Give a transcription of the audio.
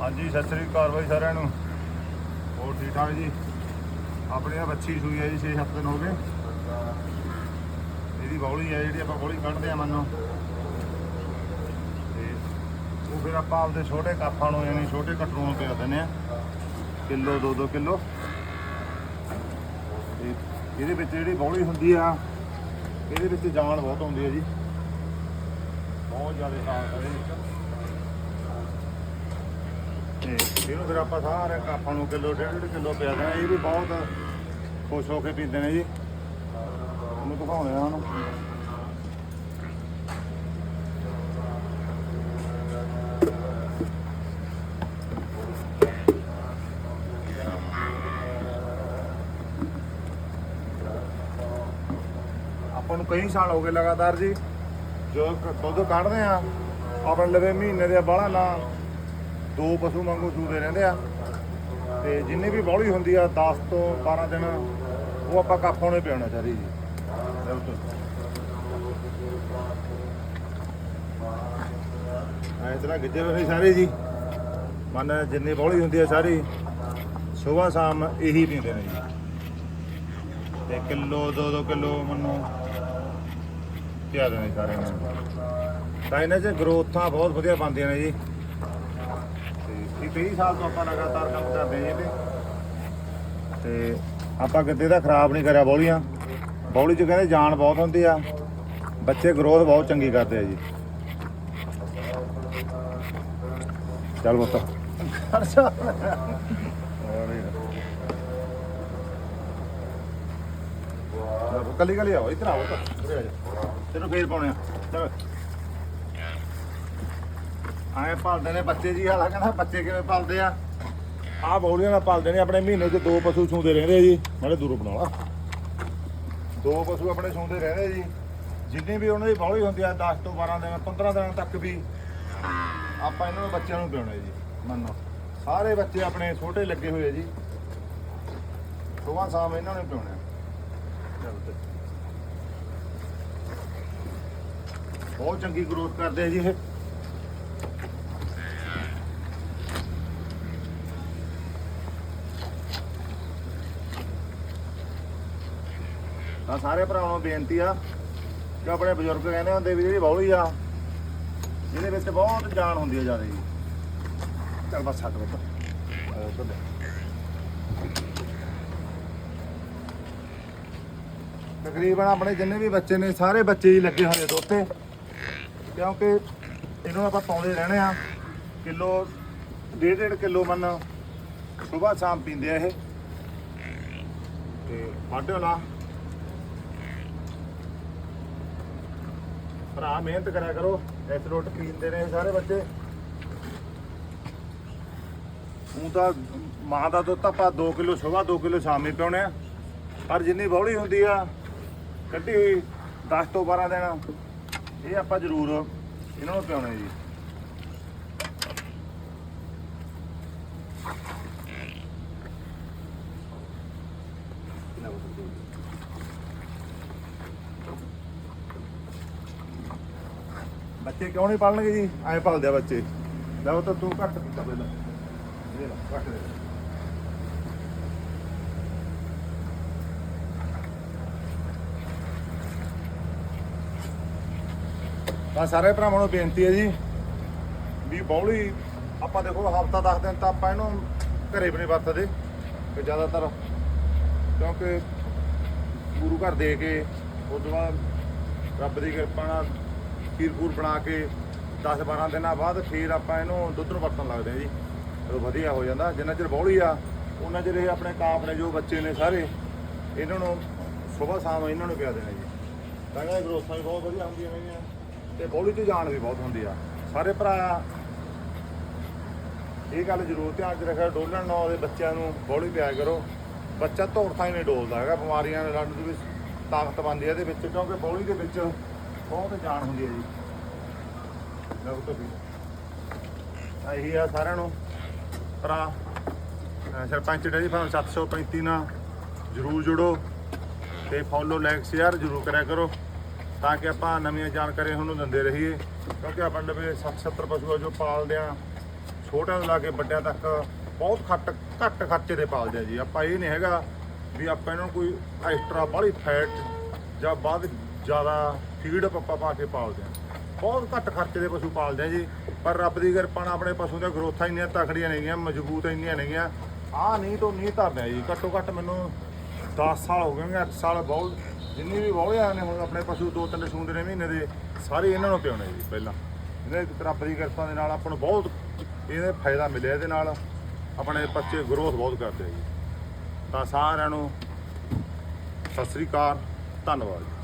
ਹਾਂਜੀ, ਸਤਿ ਸ੍ਰੀ ਅਕਾਲ ਬਾਈ ਸਾਰਿਆਂ ਨੂੰ। ਹੋਰ ਠੀਕ ਠਾਕ ਜੀ? ਆਪਣੀ ਆ ਬੱਚੀ ਸੂਈ ਹੈ ਜੀ 6-7 ਦਿਨ ਹੋ ਗਏ। ਇਹਦੀ ਬੌਲੀ ਹੈ ਜਿਹੜੀ ਆਪਾਂ ਬੌਲੀ ਕੱਢਦੇ ਆ ਮੰਨੋ। ਤੇ ਉਹ ਫਿਰ ਆਪਾਂ ਆਪਦੇ ਛੋਟੇ ਕਾਫਾਂ ਨੂੰ ਯਾਨੀ ਛੋਟੇ ਕਟਰੂ ਨੂੰ ਪਿਆ ਦਿੰਦੇ ਆ। Kilo 2-2 kilo. ਤੇ ਇਹਦੇ ਵਿੱਚ ਜਿਹੜੀ ਬੌਲੀ ਹੁੰਦੀ ਆ, ਇਹਦੇ ਵਿੱਚ ਜਾਨ ਬਹੁਤ ਆਉਂਦੀ ਹੈ ਜੀ। ਬਹੁਤ ਜ਼ਿਆਦਾ ਜਾਨ ਇਹਦੇ ਵਿੱਚ ਤੇ ਇਹਨੂੰ ਫਿਰ ਆਪਾਂ ਸਾਰੇ ਕਾਪਾਂ ਨੂੰ ਕਿਲੋ, ਡੇਢ ਡੇਢ ਕਿਲੋ ਪਿਆ ਦੇਣਾ। ਇਹ ਵੀ ਬਹੁਤ ਖੁਸ਼ ਹੋ ਕੇ ਪੀਂਦੇ ਨੇ ਜੀ। ਉਹਨੂੰ ਦਿਖਾਉਣੇ ਆ ਉਹਨੂੰ। ਆਪਾਂ ਨੂੰ ਕਈ ਸਾਲ ਹੋ ਗਏ ਲਗਾਤਾਰ ਜੀ। ਜੋ ਦੁੱਧ ਕੱਢਦੇ ਆ, ਆਪਣੇ ਲਵੇ ਮਹੀਨੇ ਦੇ ਬਾਹਲਾ ਨਾ ਦੋ ਪਸ਼ੂ ਵਾਂਗੂ ਚੂਦੇ ਰਹਿੰਦੇ ਆ। ਤੇ ਜਿੰਨੀ ਵੀ ਬੌਲੀ ਹੁੰਦੀ ਆ 10 ਤੋਂ 12 ਦਿਨ ਉਹ ਆਪਾਂ ਕਾਫੋਂ ਨੇ ਪਿਆਉਣਾ ਚਾਹੀਦੀ ਜੀ। ਬਿਲਕੁਲ। ਇਸ ਤਰ੍ਹਾਂ ਗਿੱਜੇ ਹੋਏ ਸਾਰੇ ਜੀ। ਮਨ ਜਿੰਨੀ ਬੌਲੀ ਹੁੰਦੀ ਆ ਸਾਰੀ ਸਵੇਰ ਸ਼ਾਮ ਇਹੀ ਪੀਂਦੇ ਨੇ ਜੀ। ਤੇ ਕਿਲੋ 2-2 ਕਿਲੋ ਮੈਨੂੰ ਪਿਆ ਦੇਣੇ ਸਾਰੇ ਨੇ। ਤਾਂ ਇਹਨਾਂ 'ਚ ਗਰੋਥਾਂ ਬਹੁਤ ਵਧੀਆ ਬਣਦੀਆਂ ਨੇ ਜੀ। ਇਹ ਕਈ ਸਾਲ ਤੋਂ ਆਪਾਂ ਲਗਾਤਾਰ ਕੰਮ ਕਰਦੇ ਹਾਂ। ਇਹਦੇ ਤੇ ਆਪਾਂ ਕਿਤੇ ਦਾ ਖਰਾਬ ਨਹੀਂ ਕਰਿਆ ਬੌਲੀਆਂ। ਬੌਲੀ 'ਚ ਕਹਿੰਦੇ ਜਾਨ ਬਹੁਤ ਹੁੰਦੀ ਆ। ਬੱਚੇ ਗਰੋਥ ਬਹੁਤ ਚੰਗੀ ਕਰਦੇ ਆ ਜੀ। ਚੱਲ ਬੋਤਾ ਕੱਲੀ ਕੱਲੀ ਆਓ ਇੱਧਰ ਆਓ ਤਾਂ ਤੈਨੂੰ ਫੇਰ ਪਾਉਣੇ ਆ। ਚੱਲ। ਆਏ ਪਾਲਦੇ ਨੇ ਬੱਚੇ ਜੀ, ਹਾਲਾ ਕਹਿੰਦਾ ਬੱਚੇ ਕਿਵੇਂ ਪਾਲਦੇ ਆ? ਆਹ ਬੌਲੀਆਂ ਨਾਲ ਪਾਲਦੇ ਨੇ, ਆਪਣੇ ਮਹੀਨੇ 'ਚ ਦੋ ਪਸ਼ੂ ਸੂੰਦੇ ਰਹਿੰਦੇ ਜੀ। ਨਾਲੇ ਦੂਰੋਂ ਬਣਾ ਲਾ। ਦੋ ਪਸ਼ੂ ਆਪਣੇ ਸੂੰਦੇ ਰਹਿੰਦੇ ਜੀ। ਜਿੰਨੀ ਵੀ ਉਹਨਾਂ ਦੀ ਬੌਲੀ ਹੁੰਦੀ ਆ 10 ਤੋਂ 12 ਦਿਨ 15 ਦਿਨਾਂ ਤੱਕ ਵੀ ਆਪਾਂ ਇਹਨਾਂ ਨੂੰ ਬੱਚਿਆਂ ਨੂੰ ਪਿਉਣਾ ਜੀ, ਮੰਨੋ। ਸਾਰੇ ਬੱਚੇ ਆਪਣੇ ਛੋਟੇ ਲੱਗੇ ਹੋਏ ਜੀ। ਸੁਬਾਹ ਸ਼ਾਮ ਇਹਨਾਂ ਨੂੰ ਪਿਉਣਾ ਚੱਲ ਤੇ। ਬਹੁਤ ਚੰਗੀ ਗਰੋਥ ਕਰਦੇ ਆ ਜੀ ਇਹ। ਤਾਂ ਸਾਰੇ ਭਰਾਵਾਂ ਨੂੰ ਬੇਨਤੀ ਆ ਕਿ ਆਪਣੇ ਬਜ਼ੁਰਗ ਕਹਿੰਦੇ ਹੁੰਦੇ ਵੀ ਜਿਹੜੀ ਬੌਲੀ ਆ, ਇਹਦੇ ਵਿੱਚ ਬਹੁਤ ਜਾਨ ਹੁੰਦੀ ਆ ਜ਼ਿਆਦਾ ਜੀ। ਚੱਲ ਬਸ ਛੱਡ ਬੱਤ ਤਕਰੀਬਨ ਆਪਣੇ ਜਿੰਨੇ ਵੀ ਬੱਚੇ ਨੇ, ਸਾਰੇ ਬੱਚੇ ਹੀ ਲੱਗੇ ਹੋਏ ਦੁੱਧ ਕਿਉਂਕਿ ਇਹਨੂੰ ਆਪਾਂ ਪਾਉਂਦੇ ਰਹਿਣੇ ਆ। ਕਿਲੋ ਡੇਢ ਡੇਢ ਕਿਲੋ ਮੰਨ ਸਵੇਰ ਸ਼ਾਮ ਪੀਂਦੇ ਆ ਇਹ। ਤੇ ਵਾਢਿਓ ਲਾ। ਭਰਾ ਮਿਹਨਤ ਕਰਿਆ ਕਰੋ, ਇਸ ਰੋਟ ਖਰੀਦਦੇ ਨੇ ਸਾਰੇ ਬੱਚੇ। ਉਹ ਤਾਂ ਮਾਂ ਦਾ ਦੁੱਧ ਆਪਾਂ 2 ਕਿਲੋ ਸਵੇਰ 2 ਕਿਲੋ ਸ਼ਾਮੀ ਪਿਉਣੇ ਆ। ਪਰ ਜਿੰਨੀ ਬੌਲੀ ਹੁੰਦੀ ਆ, ਕੱਢੀ ਹੋਈ 10 ਤੋਂ 12 ਦਿਨ, ਇਹ ਆਪਾਂ ਜ਼ਰੂਰ ਇਹਨਾਂ ਨੂੰ ਪਿਉਣੇ ਜੀ। ਬੱਚੇ ਕਿਉਂ ਨਹੀਂ ਪਾਲਣਗੇ ਜੀ? ਐਂ ਪਾਲਦੇ ਆ ਬੱਚੇ। ਲੈ ਉਹ ਤਾਂ ਤੂੰ ਘੱਟ ਪੀਤਾ ਪਹਿਲਾਂ। ਇਹ ਲੈ, ਘੱਟ ਦੇ। ਤਾਂ ਸਾਰੇ ਭਰਾਵਾਂ ਨੂੰ ਬੇਨਤੀ ਹੈ ਜੀ ਵੀ ਬੌਲੀ, ਆਪਾਂ ਦੇਖੋ ਹਫਤਾ 10 ਦਿਨ ਤਾਂ ਆਪਾਂ ਇਹਨੂੰ ਘਰੇ ਵੀ ਨਹੀਂ ਵਰਤਦੇ ਤੇ ਜ਼ਿਆਦਾਤਰ। ਕਿਉਂਕਿ ਗੁਰੂ ਘਰ ਦੇ ਕੇ ਉਸ ਤੋਂ ਬਾਅਦ ਰੱਬ ਦੀ ਕਿਰਪਾ ਨਾਲ ਖੀਰ ਖੂਰ ਬਣਾ ਕੇ 10 12 ਦਿਨਾਂ ਬਾਅਦ ਫਿਰ ਆਪਾਂ ਇਹਨੂੰ ਦੁੱਧ ਨੂੰ ਵਰਤਣ ਲੱਗਦੇ ਹਾਂ ਜੀ। ਜਦੋਂ ਵਧੀਆ ਹੋ ਜਾਂਦਾ, ਜਿੰਨਾ ਚਿਰ ਬੌਲੀ ਆ, ਉਹਨਾਂ ਚਿਰ ਇਹ ਆਪਣੇ ਕਾਪ ਨੇ, ਜੋ ਬੱਚੇ ਨੇ ਸਾਰੇ, ਇਹਨਾਂ ਨੂੰ ਸਵੇਰ ਸ਼ਾਮ ਇਹਨਾਂ ਨੂੰ ਪਿਆ ਦੇਣਾ ਜੀ। ਤਾਂ ਇਹ ਗਰੋਥਾਂ ਵੀ ਬਹੁਤ ਵਧੀਆ ਹੁੰਦੀਆਂ ਨੇ ਤੇ ਬੌਲੀ 'ਚ ਜਾਨ ਵੀ ਬਹੁਤ ਹੁੰਦੀ ਆ। ਸਾਰੇ ਭਰਾ, ਇਹ ਗੱਲ ਜ਼ਰੂਰ ਧਿਆਨ 'ਚ ਰੱਖਿਆ ਡੋਲਣ ਨਾਲ ਉਹਦੇ ਬੱਚਿਆਂ ਨੂੰ ਬੌਲੀ ਪਿਆ ਕਰੋ। ਬੱਚਾ ਧੌੜ ਥਾਂ ਹੀ ਨਹੀਂ ਡੋਲਦਾ ਹੈਗਾ, ਬਿਮਾਰੀਆਂ ਦੇ ਲੜਨ ਦੀ ਵੀ ਤਾਕਤ ਬਣਦੀ ਹੈ ਇਹਦੇ ਵਿੱਚ, ਕਿਉਂਕਿ ਬੌਲੀ ਦੇ ਵਿੱਚ ਬਹੁਤ ਜਾਨ ਹੁੰਦੀ ਹੈ ਜੀ। ਲਓ ਤੋਂ ਵੀ ਇਹੀ ਆ ਸਾਰਿਆਂ ਨੂੰ। ਭਰਾ, ਅਹ ਸਰਪੰਚ ਡੇਰੀ ਫਾਰਮ 735 ਨਾਲ ਜਰੂਰ ਜੁੜੋ ਤੇ ਫੋਲੋ ਲਾਈਕ ਸ਼ੇਅਰ ਜਰੂਰ ਕਰਿਆ ਕਰੋ ਤਾਂ ਕਿ ਆਪਾਂ ਨਵੀਆਂ ਜਾਣਕਾਰੀਆਂ ਤੁਹਾਨੂੰ ਦਿੰਦੇ ਰਹੀਏ। ਕਿਉਂਕਿ ਆਪਾਂ ਲਵੇ 60 70 ਪਸ਼ੂ ਆ ਜੋ ਪਾਲਦੇ ਆ ਛੋਟਿਆਂ ਤੋਂ ਲਾ ਕੇ ਵੱਡਿਆਂ ਤੱਕ ਬਹੁਤ ਘੱਟ ਘੱਟ ਖਰਚੇ ਦੇ ਪਾਲਦੇ ਆ ਜੀ। ਆਪਾਂ ਇਹ ਨਹੀਂ ਹੈਗਾ ਵੀ ਆਪਾਂ ਇਹਨਾਂ ਨੂੰ ਕੋਈ ਐਕਸਟਰਾ ਬਾਹਲੀ ਫੈਟ ਜਾਂ ਬਾਅਦ ਜ਼ਿਆਦਾ ਫੀਡ ਪੱਪਾ ਪਾ ਕੇ ਪਾਲਦੇ ਆ ਬਹੁਤ ਘੱਟ ਖਰਚੇ ਦੇ ਪਸ਼ੂ ਪਾਲਦੇ ਆ ਜੀ। ਪਰ ਰੱਬ ਦੀ ਕਿਰਪਾ ਨਾਲ ਆਪਣੇ ਪਸ਼ੂ ਦੀਆਂ ਗਰੋਥਾਂ ਇੰਨੀਆਂ ਤਕੜੀਆਂ ਨੇਗੀਆਂ ਮਜ਼ਬੂਤ ਇੰਨੀਆਂ ਨੇਗੀਆਂ ਆਹ ਨਹੀਂ ਤੋਂ ਨਹੀਂ ਧਰਦੇ ਜੀ। ਘੱਟੋ ਘੱਟ ਮੈਨੂੰ 10 ਸਾਲ ਹੋ ਗਏ ਨੇ 8 ਸਾਲ ਬਹੁਤ ਜਿੰਨੀ ਵੀ ਬੋਲਿਆ ਨੇ ਹੁਣ ਆਪਣੇ ਪਸ਼ੂ ਦੋ ਤਿੰਨ ਸੂੰਦੇ ਨੇ ਮਹੀਨੇ ਦੇ, ਸਾਰੇ ਇਹਨਾਂ ਨੂੰ ਪਿਉਣੇ ਜੀ ਪਹਿਲਾਂ। ਇਹਦੇ ਰੱਬ ਦੀ ਕਿਰਪਾ ਦੇ ਨਾਲ ਆਪਾਂ ਨੂੰ ਬਹੁਤ ਇਹਦੇ ਫਾਇਦਾ ਮਿਲਿਆ ਇਹਦੇ ਨਾਲ। ਆਪਣੇ ਬੱਚੇ ਗਰੋਥ ਬਹੁਤ ਕਰਦੇ ਆ ਜੀ। ਤਾਂ ਸਾਰਿਆਂ ਨੂੰ ਸਤਿ ਸ੍ਰੀ ਅਕਾਲ, ਧੰਨਵਾਦ ਜੀ।